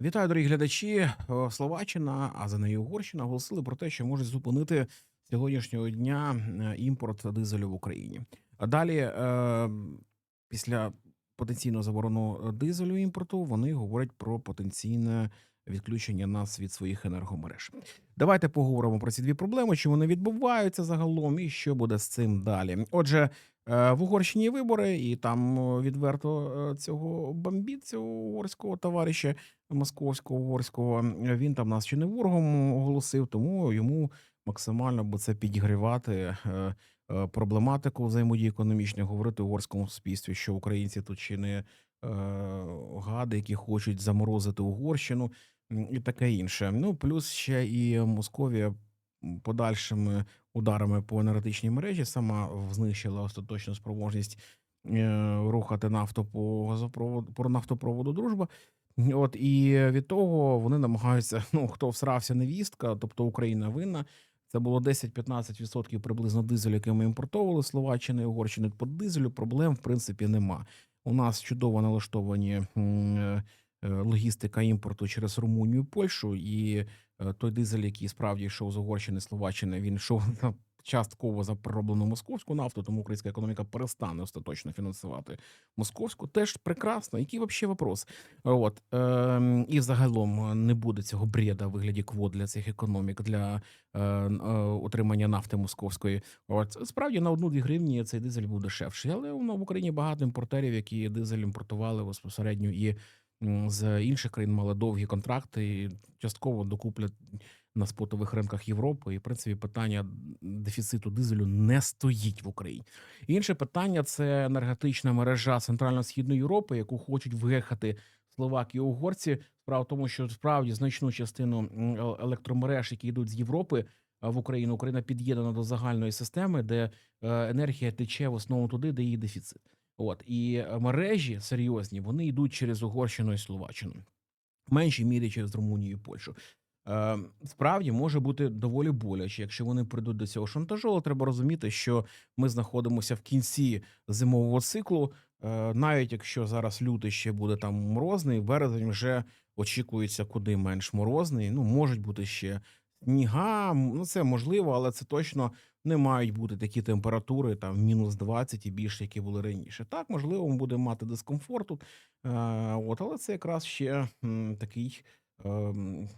Вітаю, дорогі глядачі. Е, Словаччина, а за нею Угорщина оголосили про те, що можуть зупинити сьогоднішнього дня е, імпорт дизелю в Україні. А далі, е, після потенційного заборону дизелю імпорту, вони говорять про потенційне відключення нас від своїх енергомереж. Давайте поговоримо про ці дві проблеми, чи вони відбуваються загалом, і що буде з цим далі. Отже, в Угорщині вибори, і там е, відверто е, цього цього угорського товариша московського угорського. Він там нас чи не ворогом оголосив, тому йому максимально би це підігрівати е, е, проблематику взаємодії економічної, говорити угорському суспільстві, що українці тут чи не е, гади, які хочуть заморозити Угорщину і таке інше. Ну плюс ще і Московія подальшими ударами по енергетичній мережі сама знищила остаточну спроможність е, рухати нафту по газопроводу по нафтопроводу Дружба. От і від того вони намагаються. Ну хто всрався невістка, тобто Україна винна. Це було 10-15% приблизно дизелю, який ми імпортовували Словаччини і Угорщини. По дизелю проблем в принципі нема. У нас чудово налаштовані е, логістика імпорту через Румунію, Польщу, і той дизель, який справді йшов з Угорщини, Словаччини, він йшов на частково за пророблену московську нафту, тому українська економіка перестане остаточно фінансувати московську. Теж прекрасно. Який взагалі вопрос? От ем, і загалом не буде цього бреда в вигляді квот для цих економік для е, е, отримання нафти московської. От справді на одну-дві гривні цей дизель був дешевший, але ну, в Україні багато імпортерів, які дизель імпортували безпосередньо і з інших країн мали довгі контракти, і частково докуплять на спотових ринках Європи. І в принципі питання дефіциту дизелю не стоїть в Україні. Інше питання це енергетична мережа Центрально-Східної Європи, яку хочуть виїхати Словаки і угорці. Справа в тому, що справді значну частину е- електромереж, які йдуть з Європи в Україну, Україна під'єднана до загальної системи, де е, енергія тече в основному туди, де її дефіцит. От і е, мережі серйозні вони йдуть через Угорщину і Словаччину, в меншій мірі через Румунію і Польщу. Е, справді може бути доволі боляче, якщо вони прийдуть до цього шантажу. Але треба розуміти, що ми знаходимося в кінці зимового циклу. Е, навіть якщо зараз лютий ще буде там морозний, березень вже очікується куди менш морозний. Ну можуть бути ще сніга. Ну це можливо, але це точно не мають бути такі температури, там мінус 20 і більше, які були раніше. Так, можливо, ми будемо мати дискомфорт тут. Е, от, але це якраз ще м, такий. ем,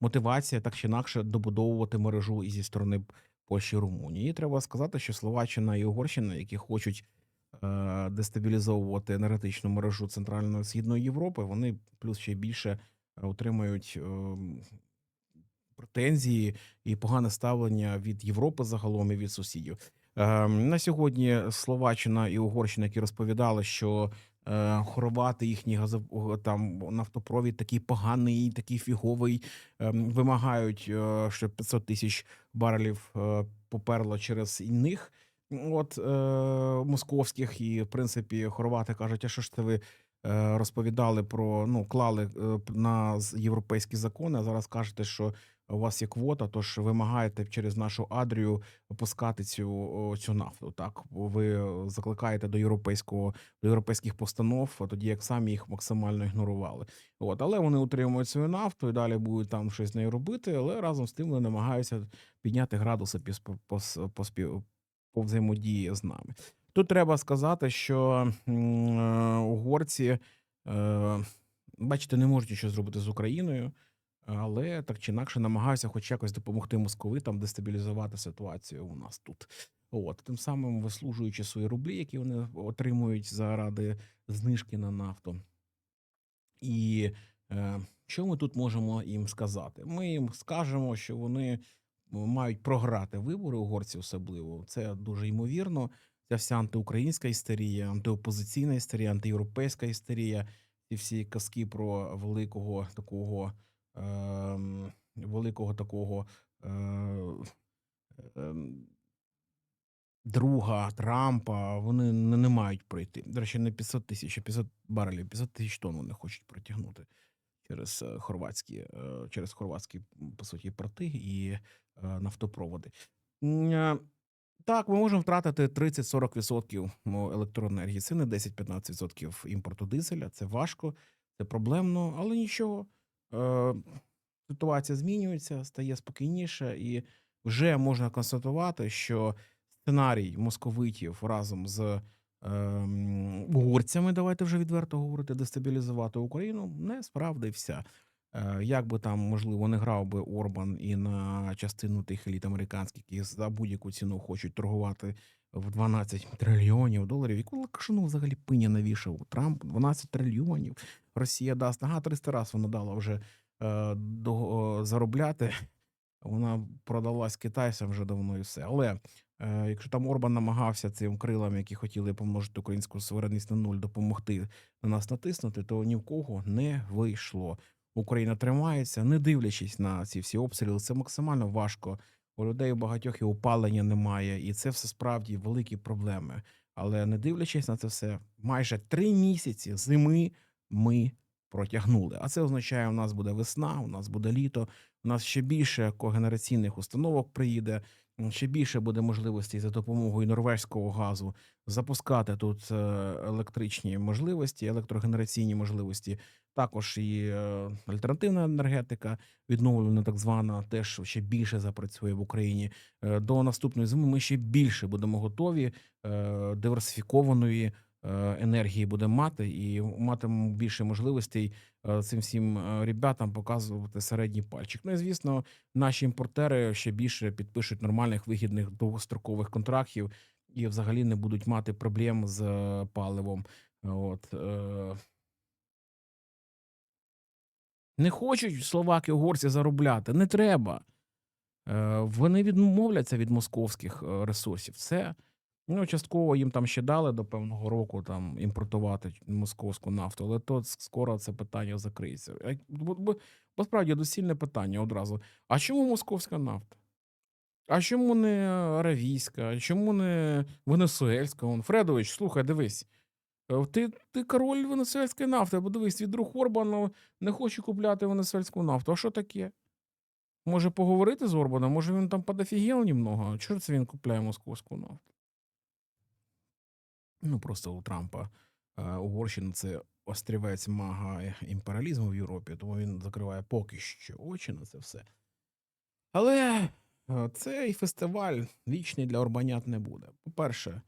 мотивація так чи інакше добудовувати мережу і зі сторони Польщі і треба сказати, що Словаччина і Угорщина, які хочуть е, дестабілізовувати енергетичну мережу Центральної Східної Європи, вони плюс ще більше е, отримають. е, Претензії і погане ставлення від Європи загалом і від сусідів. Е, на сьогодні Словаччина і Угорщина, які розповідали, що е, хорвати їхній газо, там нафтопровід такий поганий, такий фіговий, ем, вимагають, е, щоб 500 тисяч барелів е, поперло через них, от московських, і в принципі хорвати кажуть, а що ж це ви розповідали про ну клали на європейські закони. А зараз кажете, що у вас є квота, тож вимагаєте через нашу адрію опускати цю цю нафту. Так ви закликаєте до європейського до європейських постанов, тоді як самі їх максимально ігнорували. От, але вони утримують свою нафту і далі будуть там щось з нею робити, але разом з тим вони намагаються підняти градуси по, по, по, по взаємодії з нами. Тут треба сказати, що е, угорці, е, бачите, не можуть нічого зробити з Україною, але так чи інакше намагаються хоч якось допомогти московитам дестабілізувати ситуацію у нас тут. От тим самим вислужуючи свої рублі, які вони отримують заради знижки на нафту. І е, що ми тут можемо їм сказати? Ми їм скажемо, що вони мають програти вибори угорці, особливо це дуже ймовірно. Ця вся антиукраїнська істерія, антиопозиційна істерія, антиєвропейська істерія, ці всі казки про великого такого великого такого е, ем, друга Трампа, вони не, мають пройти. До речі, не 500 тисяч, а 500 барелів, 500 тисяч тонн вони хочуть протягнути через е, хорватські, е, через хорватські, по суті, порти і нафтопроводи. Так, ми можемо втратити 30-40% електроенергії. Це не 10-15% імпорту дизеля. Це важко. це проблемно, але нічого. Е, ситуація змінюється, стає спокійніше, і вже можна констатувати, що сценарій московитів разом з ем, угорцями, давайте вже відверто говорити, дестабілізувати Україну, не справдився. Е, Як би там, можливо, не грав би Орбан і на частину тих еліт американських, які за будь-яку ціну хочуть торгувати в 12 трильйонів доларів. Яку лакшину взагалі пиня навішав Трамп 12 трильйонів. Росія дасть. Ага, 300 разів вона дала вже е, до, е, заробляти. Вона продалась китайцям вже давно і все. Але е, якщо там Орбан намагався цим крилам, які хотіли помножити українську суверенність на нуль, допомогти на нас натиснути, то ні в кого не вийшло. Україна тримається, не дивлячись на ці всі обстріли. Це максимально важко. У людей у багатьох і опалення немає, і це все справді великі проблеми. Але не дивлячись на це все, майже три місяці зими ми протягнули. А це означає, у нас буде весна, у нас буде літо, у нас ще більше когенераційних установок приїде, ще більше буде можливостей за допомогою норвезького газу запускати тут е, електричні можливості, електрогенераційні можливості. Також і е, альтернативна енергетика, відновлена так звана, теж ще більше запрацює в Україні. Е, До наступної зими ми ще більше будемо готові е, диверсифікованої енергії будемо мати, і матимемо більше можливостей цим всім ребятам показувати середній пальчик. Ну і звісно, наші імпортери ще більше підпишуть нормальних вигідних довгострокових контрактів і взагалі не будуть мати проблем з паливом. От не хочуть словаки угорці заробляти, не треба. Е, Вони відмовляться від московських е, ресурсів. Все. Ну, частково їм там ще дали до певного року там імпортувати московську нафту, але то скоро це питання закриється. А, Бо, справді доцільне питання одразу. А чому московська нафта? А чому не аравійська? Чому не венесуельська? Фредович, слухай, дивись. Е, Ти, ти король венесуельської нафти, бо дивись, твій друг не хоче купляти венесуельську нафту. А що таке? Може поговорити з Орбаном? Може він там подофігел немного? Чого це він купляє московську нафту? Ну, просто у Трампа е, Угорщина це острівець мага імперіалізму в Європі, тому він закриває поки що очі на це все. Але е, цей фестиваль вічний для Орбанят не буде. По-перше,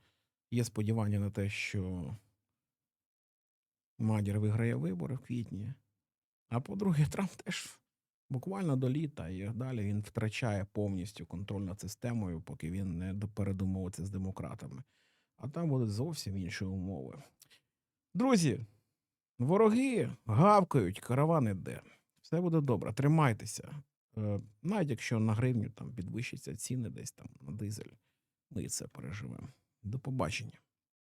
є сподівання на те, що Мадір виграє вибори в квітні. А по-друге, Трамп теж буквально до літа і далі він втрачає повністю контроль над системою, поки він не передумовиться з демократами. А там будуть зовсім інші умови. Друзі, вороги гавкають, караван іде. Все буде добре, тримайтеся. Е, Навіть якщо на гривню там підвищаться ціни десь там на дизель, ми це переживемо. До побачення.